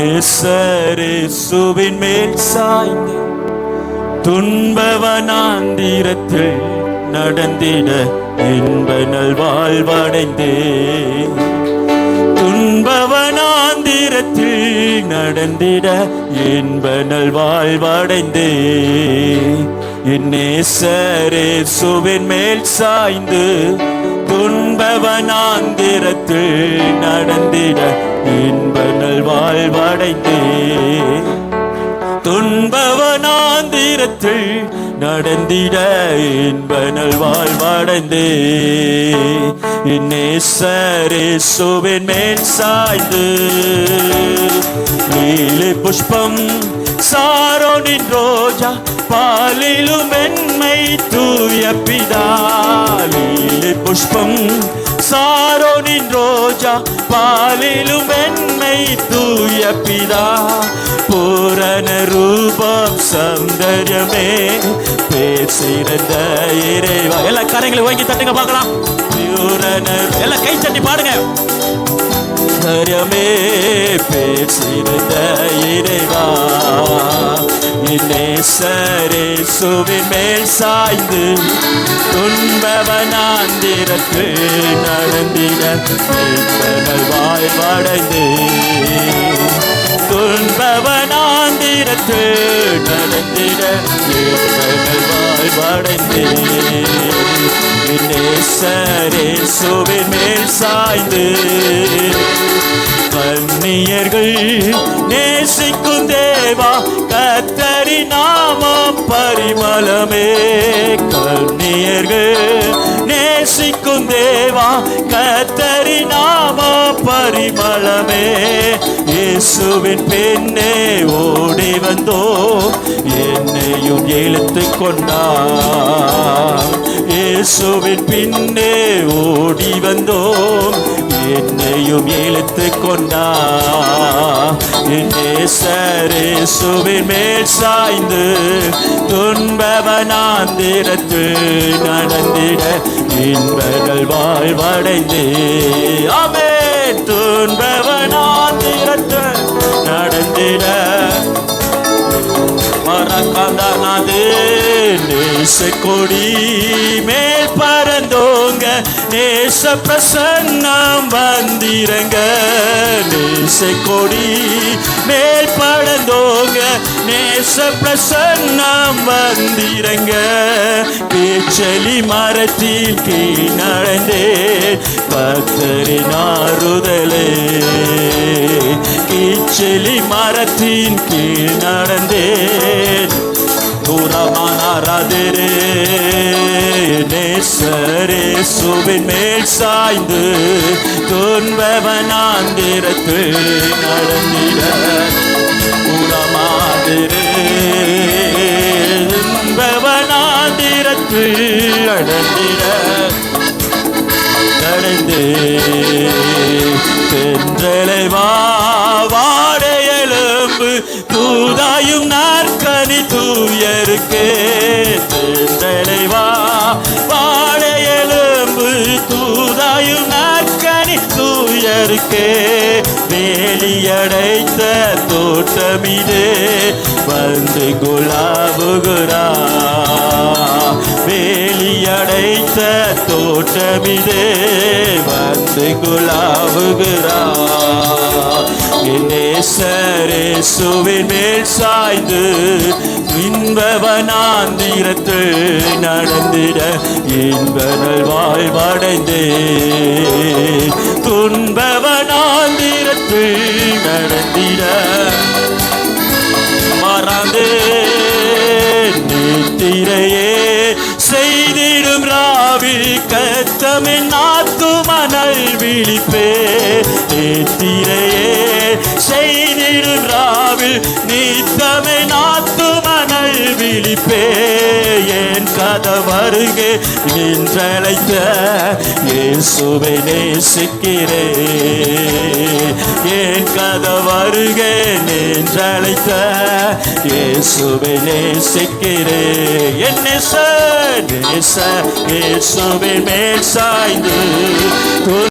இன்னேசரேசுவின் மேல் சாய்ந்து துன்பவனாந்திரத்தில் நடந்திட இன்ப நல்வாழ்வடைந்தே துன்பவனாந்திரத்தில் நடந்திட இன்ப நல்வாழ்வடைந்தே என் இன்னேசரேசுவின் மேல் சாய்ந்து துன்பவனாந்திரத்தில் நடந்திட இன்பங்கள் வாழ்வடைந்தே. துன்பவன நேரத்தில் நடந்திட இன்பனல் வாழ்வடைந்தே. இன்னேசரேசுவின் மேல் சாய்ந்து நீலி புஷ்பம் சாரோனின் ரோஜா பாலிலும் மென்மை தூய பிதா. நீலி புஷ்பம் சாரோனின் ரோஜா பாலிலும் மென்மை தூய பிதா. பூரண ரூபம் சௌந்தர்யமே. பேசிருந்த இறைவா. எல்லா கரைகளை வாங்கி தட்டுங்க பார்க்கலாம். பூரண எல்லாம் கை தட்டி பாடுங்க. சௌந்தர்யமே பேசிருந்த சிறந்த இறைவா. இன்னேசரே சுவின் மேல் சாய்ந்து துன்பவனாந்திரத்து நடந்திட இன்பங்கள் துன்பவன் துன்பவனாந்திரத்து நடந்திட இன்பங்கள் மேல் சாய்ந்து. கண்ணியர்கள் நேசிக்கும் தேவா கத்தரி நாமம் பரிமளமே. கண்ணியர்கள் நேசிக்கும் தேவா கத்தரி நாமம் பரிமளமே. இயேசுவின் பெண்ணே ஓடி வந்தோ என்னையும் இழுத்து கொண்டார். இயேசுவின் பின்னே ஓடி வந்தோம் என்னையும் இழுத்து கொண்டா என்னேசரேசுவின் மேல் சாய்ந்து துன்பவனாந்திரத்து நடந்திட இன்பர்கள் வாழ்வடைந்தே. அமே துன்பவ மறக்காதே நேச கொடி மேல் பறந்தோங்க. நேச பிரசன்னம் வந்திரங்க நேச கொடி மேல் பறந்தோங்க. நேச பிரசன்னம் வந்திரங்க பேச்சலி மரத்தில் கீழ் நடந்தே பக்தரின் ஆறுதலே கீச்சலி மரத்தின் கீழ் நடந்தேன் தூரமானாரதிரே நேசரே சுவின் மேல் சாய்ந்து துன்பவனாந்திரத்து நடந்திட தூரமாதிரே துன்பவனாந்திரத்து தூதாயும் நாற்கனி தூயருக்கே வேலியடைத்த தோட்டமிது வந்து குலாபுகுரா வேலியடைத்த தோட்டமிது வந்து குலாவுகிறா என்னேசரே சுவின் மேல் சாய்ந்து இன்பவனாந்திரத்து நடந்திட இன்பனல் வாழ்வடைந்தே துன்பவனாந்திரத்து நடந்திட மறந்தே நித்திரையே செய்திடும் ராவி கத்தமின் நாத்து மணல் விழிப்பே. நித்திரையே செய்திடும் நீத்தமை நித்தமை நாத்து மணல் விழிப்பே என் கத நின்றழைத்த இயேசுவை நேசிக்கிறே. என் கதவருகே நின்றழைத்த இயேசுவை நேசிக்கிறே. என்ன சார் நேச இயேசுவை மேல் சாய்ந்து